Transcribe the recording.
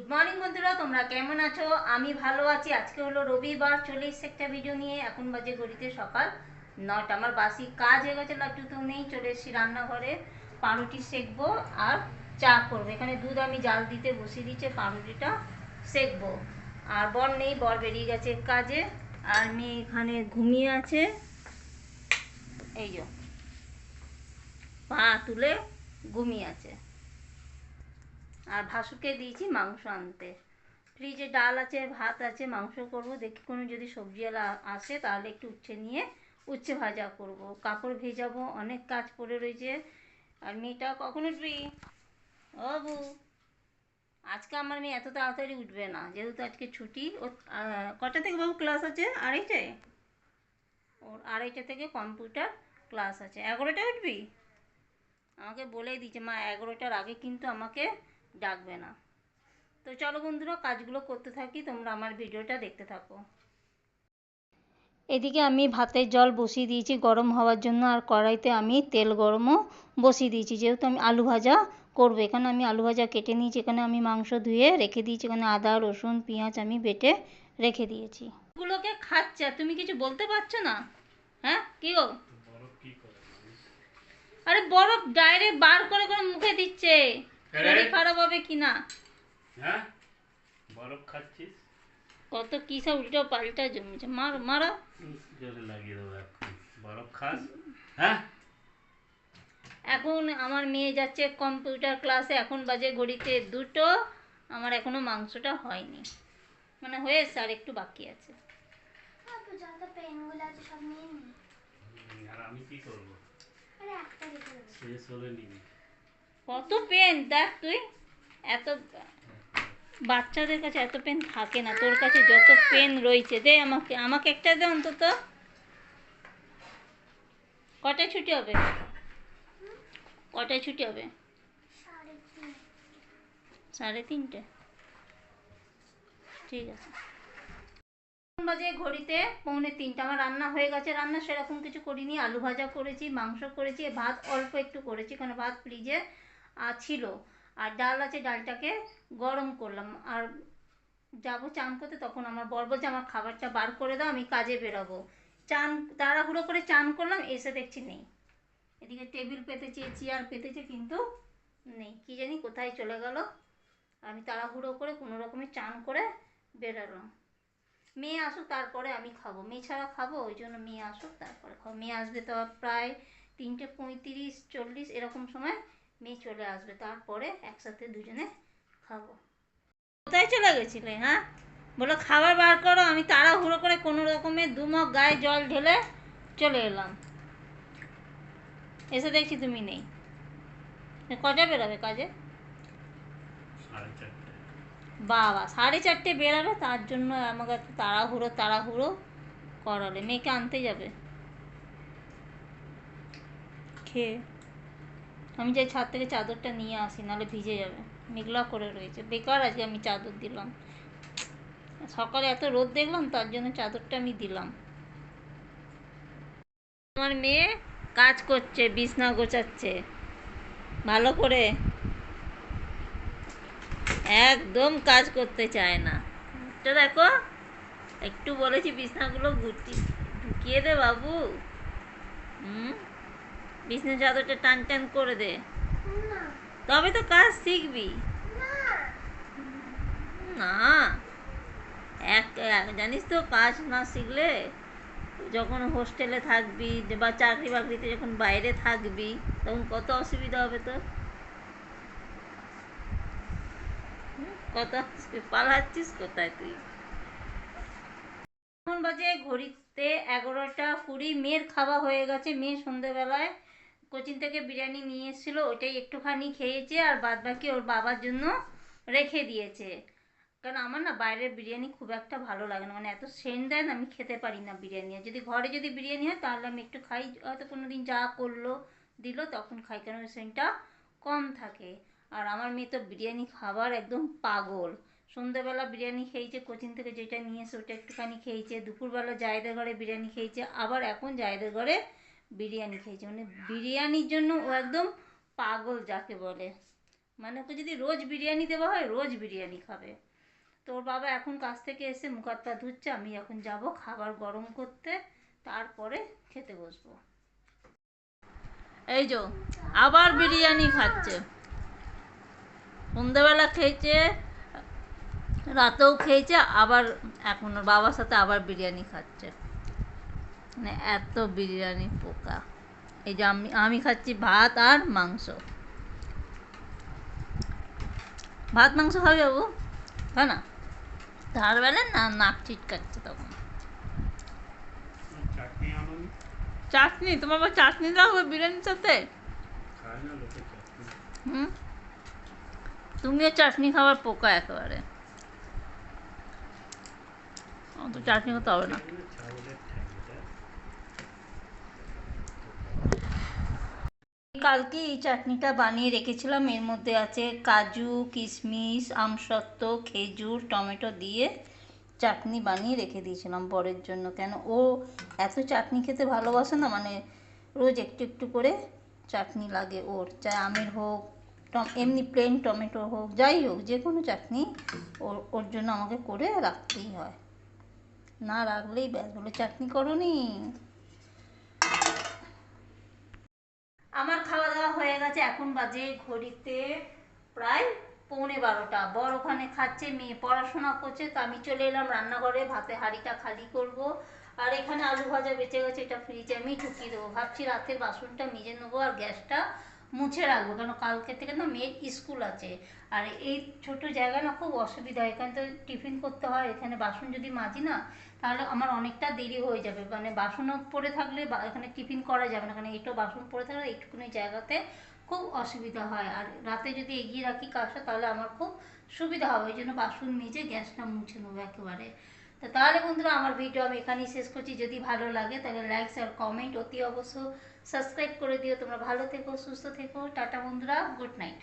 Good morning বন্ধুরা, তোমরা কেমন আছো? আমি ভালো আছি। আজকে হলো রবিবার চলে এসছে একটা ভিডিও নিয়ে এখন বাজে ঘড়িতে সকাল নটা আমার বাসি কাজ হয়ে গেছে, লাড্ডু তো নেই, চলে এসেছি রান্নাঘরে। পাউরুটি সেকবো আর চা করব। এখানে দুধ আমি জাল দিতে বসিয়ে দিচ্ছে পাউরুটিটা সেকবো। আর বর নেই, বর বেরিয়ে গেছে কাজে। আর মেয়ে এখানে ঘুমিয়ে আছে। এই যে, পা তুলে ঘুমিয়ে আছে। আর ভাসুকে দিয়েছি মাংস আনতে। ফ্রিজে ডাল আছে, ভাত আছে, মাংস করব, দেখি কোনো যদি সবজিওয়ালা আসে তাহলে একটু উচ্ছে নিয়ে উচ্ছে ভাজা করব। কাপড় ভেজাবো, অনেক কাজ পড়ে রয়েছে। আর মেয়েটা কখন উঠবি? ও বু আজকে আমার মেয়ে এত তাড়াতাড়ি উঠবে না, যেহেতু আজকে ছুটি। ও কটা থেকে বাবু ক্লাস আছে? আড়াইটায়? ওর আড়াইটা থেকে কম্পিউটার ক্লাস আছে। এগারোটায় উঠবি? আমাকে বলেই দিচ্ছে মা, এগারোটার আগে কিন্তু আমাকে ডাকবে না। তো চলো বন্ধুরা কাজগুলো করতে থাকি তোমরা আমার ভিডিওটা দেখতে থাকো। এদিকে আমি ভাতের জল বসিয়ে দিয়েছি গরম হওয়ার জন্য আর কড়াইতে আমি তেল গরমও বসিয়ে দিয়েছি। যেহেতু আমি আলু ভাজা করব এখানে আমি আলু ভাজা কেটে নিয়েছি এখানে আমি মাংস ধুয়ে রেখে দিয়েছি এখানে আদা রসুন পেঁয়াজ আমি বেটে রেখে দিয়েছি। গুলোকে খাচ্ছে তুমি কিছু বলতে পারছ না? হ্যাঁ কি গো? আরে বরফ ডাইরেক্ট বার করে করে মুখে দিচ্ছে। শরীর খারাপ হবে কি না হ্যাঁ? বরফ খাচ্ছিস? কত কি সব উল্টো পাল্টা জমেছে। মার মারো। জোরে লাগিয়ে দেবো এখন। বরফ খাস? হ্যাঁ? এখন আমার মেয়ে যাচ্ছে কম্পিউটার ক্লাসে। এখন বাজে ঘড়িতে দুটো। আমার এখনও মাংসটা হয়নি। মানে হয়েছে আর একটু বাকি আছে। আর আমি কি করব? শেষ হলে নিবি। কত পেন দেখ তুই। এত বাচ্চাদের কাছে এত পেন থাকে না। তোর কাছে যত পেন রয়েছে, দে আমাকে আমাকে একটা দে অন্তত। কটায় ছুটি হবে? কটায় ছুটি হবে? সাড়ে তিনটে। ঠিক আছে। বাজে ঘড়িতে পৌনে তিনটা। আমার রান্না হয়ে গেছে। রান্না সেরকম কিছু করিনি। আলু ভাজা করেছি, মাংস করেছি, ভাত অল্প একটু করেছি। কারণ ভাত ফ্রিজে ছিল। আর ডাল আছে, ডালটাকে গরম করলাম। আর যাব চান করতে, তখন আমার বর বলছে, আমার খাবারটা বার করে দাও, আমি কাজে বেরোবো। চান, তাড়াহুড়ো করে চান করলাম, এসে দেখছি নেই। এদিকে টেবিল পেতেছে, চেয়ার পেতেছে, কিন্তু নেই। কি জানি কোথায় চলে গেল। আমি তাড়াহুড়ো করে কোনো রকমে চান করে বেরোলাম। মেয়ে আসুক, তারপরে আমি খাব। মেয়ে ছাড়া খাব, ওই জন্য মেয়ে আসুক, তারপরে খাব। মেয়ে আসবে তো প্রায় তিনটে পঁয়ত্রিশ, চল্লিশ, এরকম সময় মেয়ে চলে আসবে তারপরে একসাথে দুজনে খাব। কোথায় চলে গেছিলে হ্যাঁ? বলো খাবার বার করো আমি তাড়াহুড়ো করে কোনো রকমের দুমক গায়ে জল ঢেলে চলে এলাম। এসে দেখছি তুমি নেই। কটা বেরোবে কাজে? বাবা সাড়ে চারটে বেরাবে তার জন্য আমাকে এত তাড়াহুড়ো তাড়াহুড়ো করালে। মেয়েকে আনতে যাবে? খেয়ে আমি যাই ছাদ থেকে চাদরটা নিয়ে আসি, নাহলে ভিজে যাবে। মেঘলা করে রয়েছে। বেকার আজকে আমি চাদর দিলাম। সকালে এত রোদ দেখলাম, তার জন্য চাদরটা আমি দিলাম। আমার মেয়ে কাজ করছে, বিছনা গোছাচ্ছে। ভালো করে একদম কাজ করতে চায় না। তো দেখো, একটু বলেছি বিছনাগুলো গুটি, ঢুকিয়ে দে বাবু। হুম? বিছনা চাদরটা টান টান করে দে। তবে তো কাজ শিখবি। না। এক জানিস তো কাজ না শিখলে যখন হোস্টেলে থাকবি বা চাকরি বাকরিতে যখন বাইরে থাকবি তখন কত অসুবিধা হবে তো কত পালাচ্ছিস কোথায় তুই? এখন বাজে ঘড়িতে এগারোটা কুড়ি মেয়ের খাওয়া হয়ে গেছে মেয়ে সন্ধেবেলায় কোচিং থেকে বিরিয়ানি নিয়ে এসেছিল ওটাই একটুখানি খেয়েছে আর বাদ বাকি ওর বাবার জন্য রেখে দিয়েছে। কারণ আমার না বাইরের বিরিয়ানি খুব একটা ভালো লাগে না মানে এত সেন্ট দেয় না, আমি খেতে পারি না বিরিয়ানি। আর যদি ঘরে যদি বিরিয়ানি হয়, তাহলে আমি একটু খাই, হয়তো কোনো দিন যা করল, দিল, তখন খাই কারণ সেন্টটা কম থাকে। আর আমার মেয়ে তো বিরিয়ানি খাবার একদম পাগল। সন্ধ্যেবেলা বিরিয়ানি খেয়েছে, কোচিন থেকে যেটা নিয়ে এসে ওটা একটুখানি খেয়েছে, দুপুরবেলা জায়দের ঘরে বিরিয়ানি খেয়েছে, আবার এখন জায়দের ঘরে বিরিয়ানি খেয়েছে। মানে বিরিয়ানির জন্য ও একদম পাগল যাকে বলে। মানে ওকে যদি রোজ বিরিয়ানি দেওয়া হয়, রোজ বিরিয়ানি খাবে। তোর বাবা এখন কাছ থেকে এসে মুখ হাত পা ধুচ্ছে, আমি এখন যাব খাবার গরম করতে, তারপরে খেতে বসবো। এই যো আবার বিরিয়ানি খাচ্ছে। সন্ধ্যেবেলা খেয়েছে, রাতেও খেয়েছে, আবার এখন বাবার সাথে আবার বিরিয়ানি খাচ্ছে। মানে এত বিরিয়ানি পোকা। এই যে আমি আমি খাচ্ছি ভাত আর মাংস। ভাত মাংস খাবে বাবু? তাই না? তার বেলা না নাক চিটকাচ্ছে তখন। চাটনি তোমার আবার চাটনি লাগবে বিরিয়ানির সাথে। হুম? তুমিও চাটনি খাবার পোকা একেবারে। অত চাটনি করতে হবে না। কালকে এই চাটনিটা বানিয়ে রেখেছিলাম। এর মধ্যে আছে কাজু, কিশমিশ, আমসত্ত্ব, খেজুর, টমেটো দিয়ে চাটনি বানিয়ে রেখে দিয়েছিলাম বরের জন্য। কেন? ও এত চাটনি খেতে ভালোবাসে না মানে রোজ একটু একটু করে চাটনি লাগে ওর। চাই আমের হোক এমনি প্লেন টমেটো হোক, যাই হোক, যে কোনো চাটনি ওর ওর জন্য আমাকে করে রাখতেই হয়। না রাখলেই ব্যাস, বলে, চাটনি করনি? আমার খাওয়া গেছে এখন বাজে ঘড়িতে প্রায় পৌনে বারোটা। বর ওখানে খাচ্ছে, মেয়ে পড়াশোনা করছে, তো আমি চলে এলাম রান্নাঘরে, ভাতে হাঁড়িটা খালি করব। আর এখানে আলু ভাজা বেঁচে গেছে, এটা ফ্রিজে আমি ঢুকিয়ে দেবো। ভাবছি রাতের বাসনটা মেজে নেব আর গ্যাসটা মুছে রাখব, কেন কালকে থেকে না মেয়ের স্কুল আছে। আর এই ছোট জায়গা না খুব অসুবিধা হয় এখানে তো টিফিন করতে হয়, এখানে বাসন যদি মাজি না, তাহলে আমার অনেকটা দেরি হয়ে যাবে। মানে বাসনও পড়ে থাকলে এখানে টিফিন করা যাবে না, কারণ এইটো বাসন পড়ে থাকলে এইটুকুনি জায়গাতে খুব অসুবিধা হয়। আর রাতে যদি এগিয়ে রাখি কাজটা, তাহলে আমার খুব সুবিধা হবে। ওই জন্য বাসন মেজে গ্যাসটা মুছে নেব একেবারে। তো তাহলে বন্ধুরা, আমার ভিডিও আমি এখানেই শেষ করছি। যদি ভালো লাগে, তাহলে লাইক আর কমেন্ট অতি অবশ্য সাবস্ক্রাইব করে দিও। তোমরা ভালো থেকো, সুস্থ থেকো। টাটা বন্ধুরা গুড নাইট